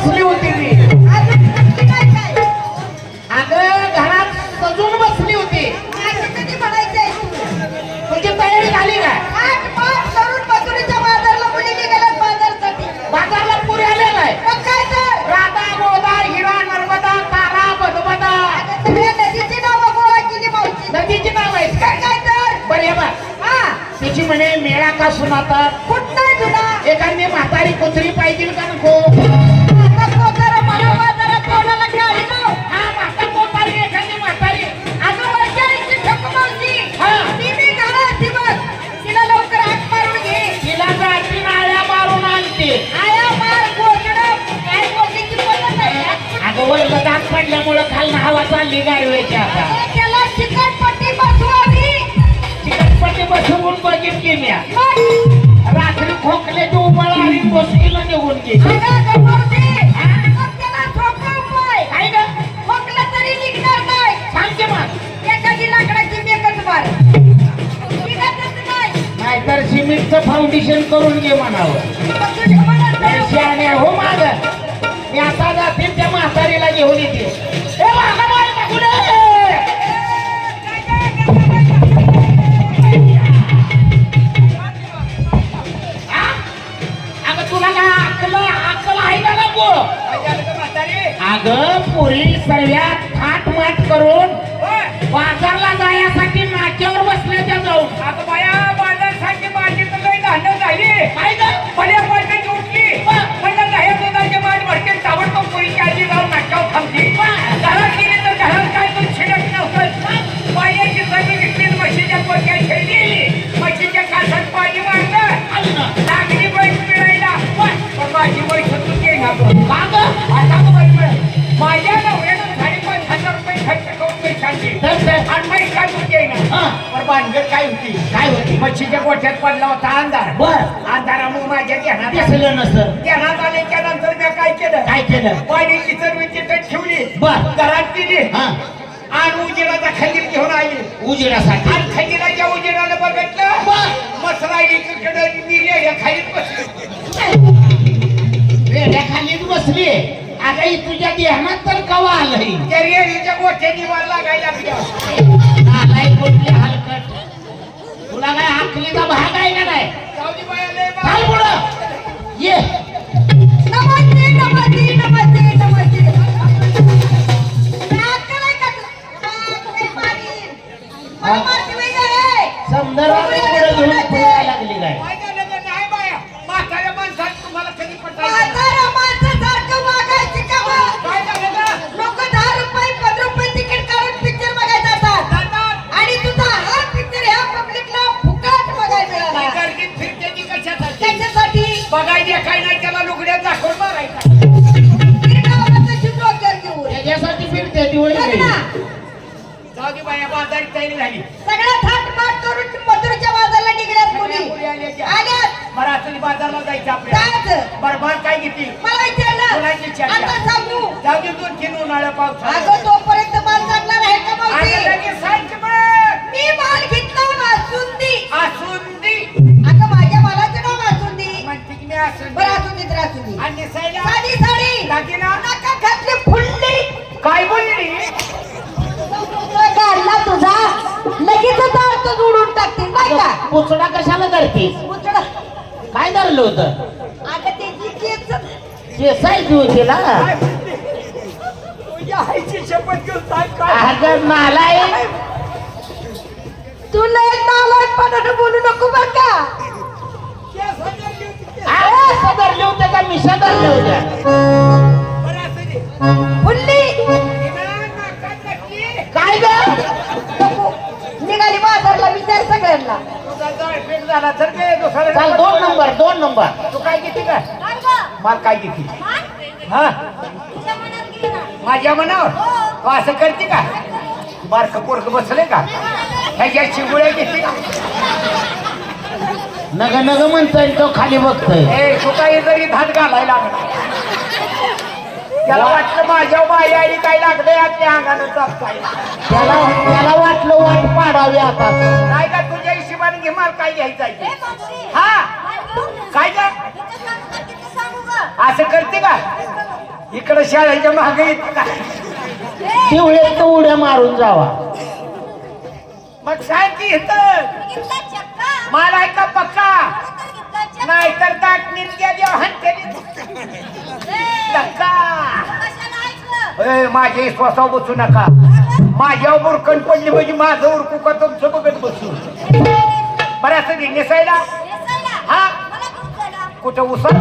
बसली होती मी. अगं घरात सजून बसली होती. तुझी तयारी झाली मजुरीच्या बाजारला पुरे राधा गोदार हिरा नर्मदा तारा सगळ्या नदीची नावं आहेत काय काय काय तर बरं हे हा तिची म्हणे मेळा का सुनाता कुठं एखादी म्हातारी कुत्री पाहिजे का नको? पडल्यामुळं खालनं हवा चालली गारवेची आता. त्याला चिकटपट्टी बसवावी. चिकटपट्टी बसवून बघितली मी रात्री आणि बसकीला निघून गेली खोकलं मेकच मार. निघतच नाही. नाहीतर सिमेंटचं फाउंडेशन करून घे म्हणावं. आणि हो माग मी आता जाते त्या म्हातारीला घेऊन येते? अगं पुरी सर्व्यात थाट माट करून माझ्या नवऱ्यानं साडेपाच हजार रुपये खर्च करून आणि काय होती पण भानगड काय होती? काय होती? मच्छीच्या गोठ्यात पडला होता अंधार. बर. अंधारामुळे माझ्या ध्यानात. दिसलं नसतं. ध्यानात आल्याच्यानंतर मी काय केलं? काय केलं? पाण्याची सर्व चिकट ठेवली. बर. घरात दिली. आणि उजेडाचा खंजीर घेऊन आली. उजेडासाठी. आणि खंजीराच्या उजेडाला बघितलं. मसरा इकडे मी या खालीच बसली. बसली. अगं ही तुझ्या ध्यानात तर कवा आलंय? त्या रेडीच्या गोठ्यानी वर लागायला नालाय कुठली हलकट? तुला काय हाकलीचा भाग आहे का नाही चाल पुढं. ये. नमस्ते नमस्ते नमस्ते. बाया बाजारी तयारी झाली. सगळ्या थाटमाट करून मथुरेच्या बाजारला निघल्यात मुली. आल्या बरं असं बाजारला जायचं आपल्याला जायचं. बरबार काय घेतील? मला विचारलं. मुलांची चर्चा. सांगू. जाऊ दे दोन तीन उन्हाळ्या अगं तोपर्यंत माल का लगेच सांग धरतीस उचला. काय धरलं होतं? त्याची केस ना. काय बोलली? तुझ्या आईची शपथ घेऊन सांग काय. अगं नालाय तू लय नालायकपणानं बोलू नको बर का. होती होत्या. फुलली. काय ग. निघाली बाजारला विचार सगळ्यांना. जाळपेट झाला तर काय दुसरा चाल दोन नंबर दोन नंबर. तू काय घेते का? माल काय घेते हा? माझ्या मनावर? तू असं करते का? बारक पोरक बसले का? ह्याच्या शिगुळ्या घेते नग नग म्हणतोय तो खाली बघतोय. ए तू काही जरी धाट घालायला लागला. त्याला वाटलं माझ्या बाई आई काय लागलंय आपल्या अंगानं चालताय. त्याला त्याला वाटलं वाट पाडावी आता. नाही का तुझ्या हिशोबाने घे माल काय घ्यायचा आहे? हा काय का असं करते का? इकडे शाळेच्या मागे येत काय पिवळ्यात तर उड्या मारून जावा. मग सांग की इथं माल आहे का पक्का? नाही तर गेल्या हंटेली धक्का. कशाला ऐकलं? ए, माझ्या विश्वासावर बसू नका. माझ्यावर बुरकण पडली म्हणजे माझं उरकू का तुमचं बघत बसू? बरं असं दे, नेसायला? हा. कुठं उसर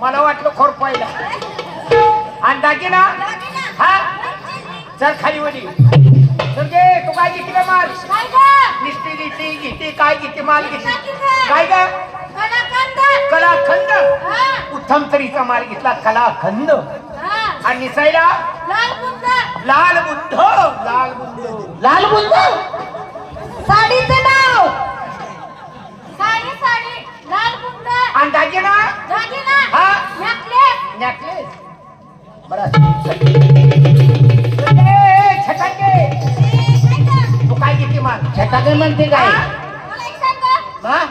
मला वाटलं खोरपायला आणि दागिना? हा? चल खाली वडी. गे तू काय घेते का माल? निस्ती घेते घेते काय घेते माल घेते? काय? ग? कलाखंड. उत्तम तरीचा माल घेतला कलाखंड. आणि निसायला लाल बुद्ध लाल बुद्ध लाल बुंद साडीचं नाव. साडी साडी. लाल बुंद आणि दागिना? दागिना. हा. नेकलेस. नेकलेस. बरं ए, छटाके तू काय घेते माल छटाके म्हणते काय? हा?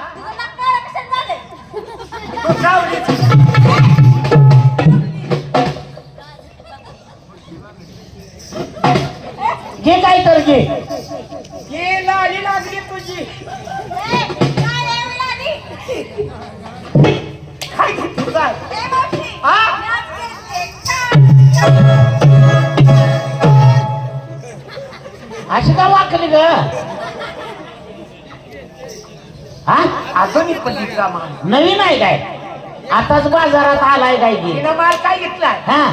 तुझं? तू ही लाली लागली तुझी. काय. अशी का वाकली ग? हा? आधुनिक पद्धतीचा माल नवीन आहे काय? आताच बाजारात आलाय काय की माल काय घेतलाय? हा?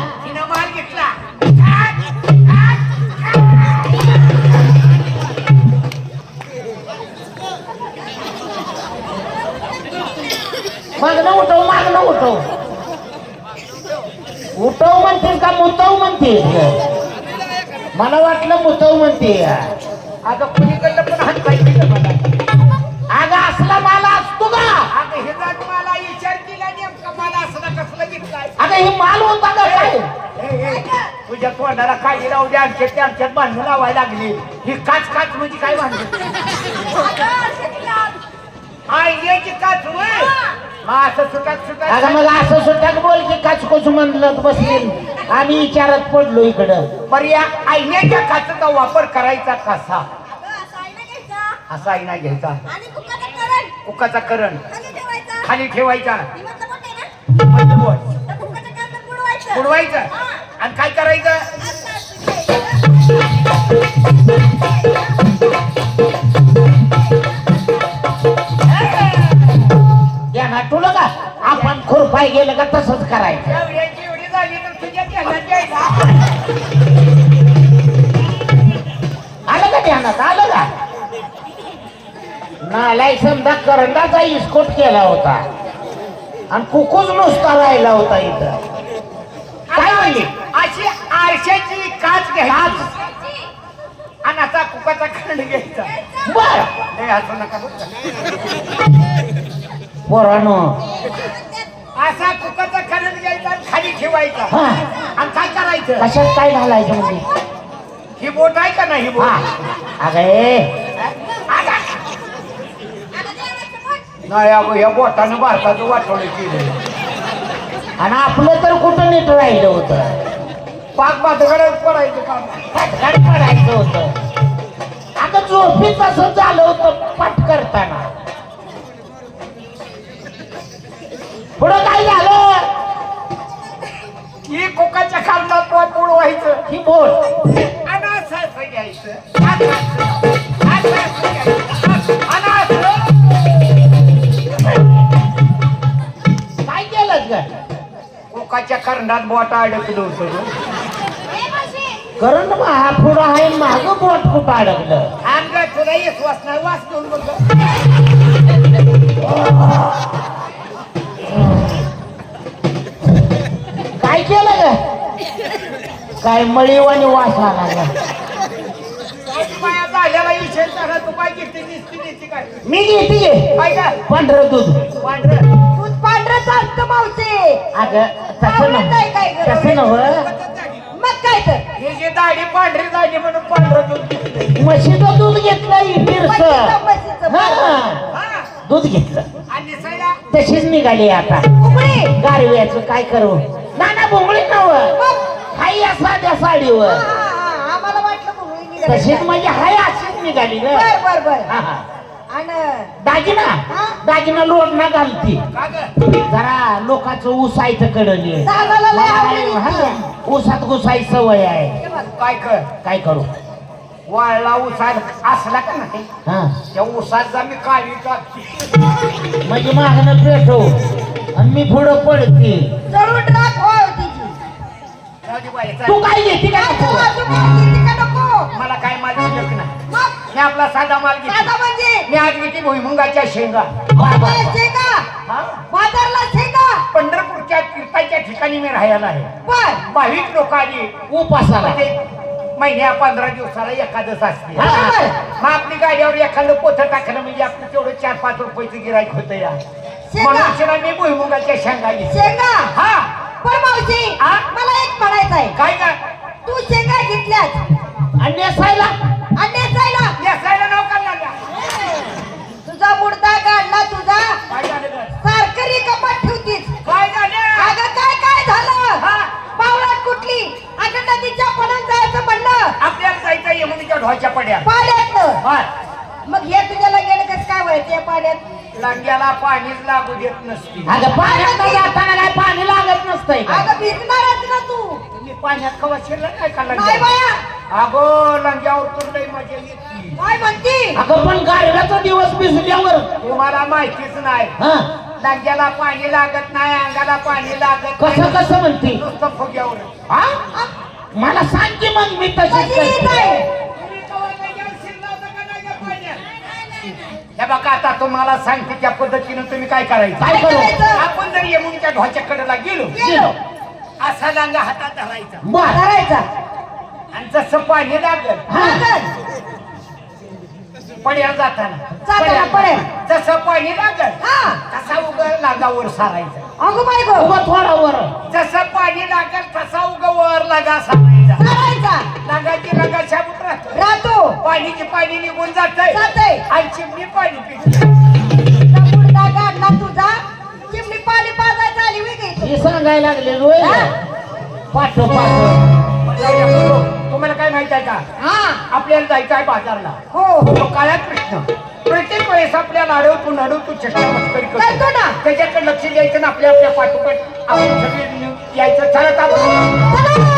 उठव मागणं उठव उठव म्हणते का मुतव म्हणते मला वाटलं मुतव म्हणते अगं कुणीकडलं पण हात पाहिजे मला? अगं असला माल असतो का? अगं हे जात मला विचार केला नेमका मला असलं कसलं घेतलाय अगं हे माल होता का काय? ए, ए, तुझ्या तोंडाला काही राहू दे आमच्यात ते आमच्यात बांधून लावायला लागली. ही काच काच म्हणजे काय बांधली शेतीला. आयडियाची काच होय? असं सुटाक अगं मग असं सुद्धा बोल की काचकोच म्हणलं बसले आम्ही विचारत पडलो इकडं पर या आयण्याच्या काचेचा वापर करायचा कसा अगं, असा आईने घ्यायचा. आणि कुकाचं करण कुकाचा करण खाली ठेवायचा. खाली ठेवायचा म्हटलं मोठं आहे ना? मजबूत. त्या कुकाचं करण बुडवायचं. बुडवायचं. आणि काय करायचं तुला का आपण खुरपाय गेलं का तसंच करायचं. एवढ्याची एवढी झाली तर तुझ्या ध्यानात आलं का ध्यानात? आलं का? नालाय समजा करंडाचा इस्कोट केला होता. आणि कुकूच नुसता राहिला होता इथं. काय म्हणली? अशी आरशाची काच घ्यायची. आणि असा कुकाचा खंड घ्यायचा. बर. नाही असं नका बरं का. पोरानो. असा कुकाचा खंड घ्यायचा आणि खाली ठेवायचा. हा. आणि काय करायचं? कशात काय घालायचं म्हणजे? ही बोट आहे का नाही ही बोट? हा. अगं आगा. आता. नाही या बोटानं भारताचं वाटवलं केलं आणि आपलं तर कुठं नीट राहिलं होतं? पाच बाजूकडे पडायचं काम. फटकन पडायचं होतं. अगं झोपीत असं झालं होतं पट करताना. पुढं काय झालं ही कुकाच्या ही घ्यायचं. असं असं घ्यायचं. असं. आणि असं. काय केलं ग कुकाच्या करंडात बोट अडकलं होतं हा पुढं आहे माग बोट कुठं अडकलं तुला घेऊन बघ काय केलं ग काय मळीवाणी वास आला ग माया झालेला विषय सांगा तू काय घेते दिसती दिसती काय मी घेते काय पांढरं दूध. पांढरं दूध पांढरं चालतं मावशी अगं तसं काय? तसं मग काय तर? ही जी दाढी पांढरी झाली म्हणून पांढरं दूध दिसतंय. म्हशीचं. दूध घेतलं इटीरच. हा. दूध घेतलं. आणि तशीच निघाली आता. खूप गारव्याचं काय करू? भोंगळी नव हाय या साध्या साडीवर. हा, हा, हा. आम्हाला वाटलं भुंगळी निघाली तशीच. म्हणजे हाय अशीच निघाली ग. बर बर बर. हा, हा. आणि दागिना? दागिना लोडणा घालती? जरा लोकांचं ऊसायचं कडली ऊसात घुसाई सवय आहे. हे. काय कर? काय करू? वाळला उसात असला का नाही? हा. त्या उसात जा मी काळी टाकते म्हणजे मागणं पेटो आणि मी पुढं पडते. टाक बाई, तू. काय घेते काय का नको? मला काय माझी शिल्लक नाही. मी आपला साधा माल घेतो. म्हणजे? मी आज घेते भुईमुंगाच्या शेंगा. पंढरपूरच्या तीर्थाच्या ठिकाणी मी राहायला आहे. भाविक लोक आली. उपासाला. म्हणजे महिन्या पंधरा दिवसाला एखादच असते हा. मग आपली गाडीवर एखादं पोथं टाकलं म्हणजे आपलं तेवढं चार पाच रुपयाचं गिरायक होतं या. म्हणून मी भुईमुगाच्या शेंगा घेते. शेंगा? हा. पण मावशी हा? मला म्हणायचं आहे. काय का तू शेंगा घेतल्यास आणि नेसायला आणि नेसायला तुझा मुडदा काढला तुझा. काय झालं ग? सारकरी कपाट ठेवतीस. काय झालं? अगं काय काय झालं? हा? पावलाट कुठली? अगं नदीच्या पणात जायचं म्हणलं. आपल्याला जायचं यमुनीच्या ढोच्या पड्या पाण्यात हा. मग हे तुझ्या लगेच कसं काय व्हायचं या पाण्यात लांग्याला पाणीच लागू देत नसते. अगं पाण्यात नाही जाताना काय पाणी लागत नसतंय का अगं तुम्ही पाण्यात कवा शिरला नाही का नाही लंग्या बाया. अगो लंग्यावर तर लई मजा येते. काय म्हणती. अगं पण गारव्याचा दिवस भिजल्यावर तुम्हाला माहितीच नाही. हा. लंग्याला पाणी लागत नाही अंगाला पाणी लागत कसं नाही. कसं म्हणते? नुसतं फुग्यावर. हा? मला सांग की मग मी तशीच कशी येत करते. आहे? हे बघा आता तुम्हाला सांगते त्या पद्धतीनं तुम्ही काय करायचं? काय काय करू करायचं? आपण जर यमुनीच्या ढोच्या कडेला गेलो गेलो. असा लांगा हातात धरायचा. बर धरायचा आणि जसं पाणी लागल हा. पड्याला जाताना. जाताना पडेल जसं पाणी लागल हा. तसा उगा लागावर सारायचा. अगो बाय गो. उभं थोडा वर जसं पाणी लागल तसा उगा वर लागा सारायचा. धरायचा लागाची लागा शाबूत राहतो. राहतो. पाणीची पाणी निघून जातंय. जातंय. लागले रोय? पाठव पाठव. तुम्हाला काय माहीत आहे का? हा. आपल्याला जायचं आहे बाजारला. हो. तो काळ्या कृष्ण. प्रत्येक वेळेस आपल्याला अडवतो अडवतो चष्मा मस्करी करतो. ना. त्याच्याकडे लक्ष द्यायचं ना आपल्या आपल्या पाठोपाठ आपण सगळे यायचं. चालत आपण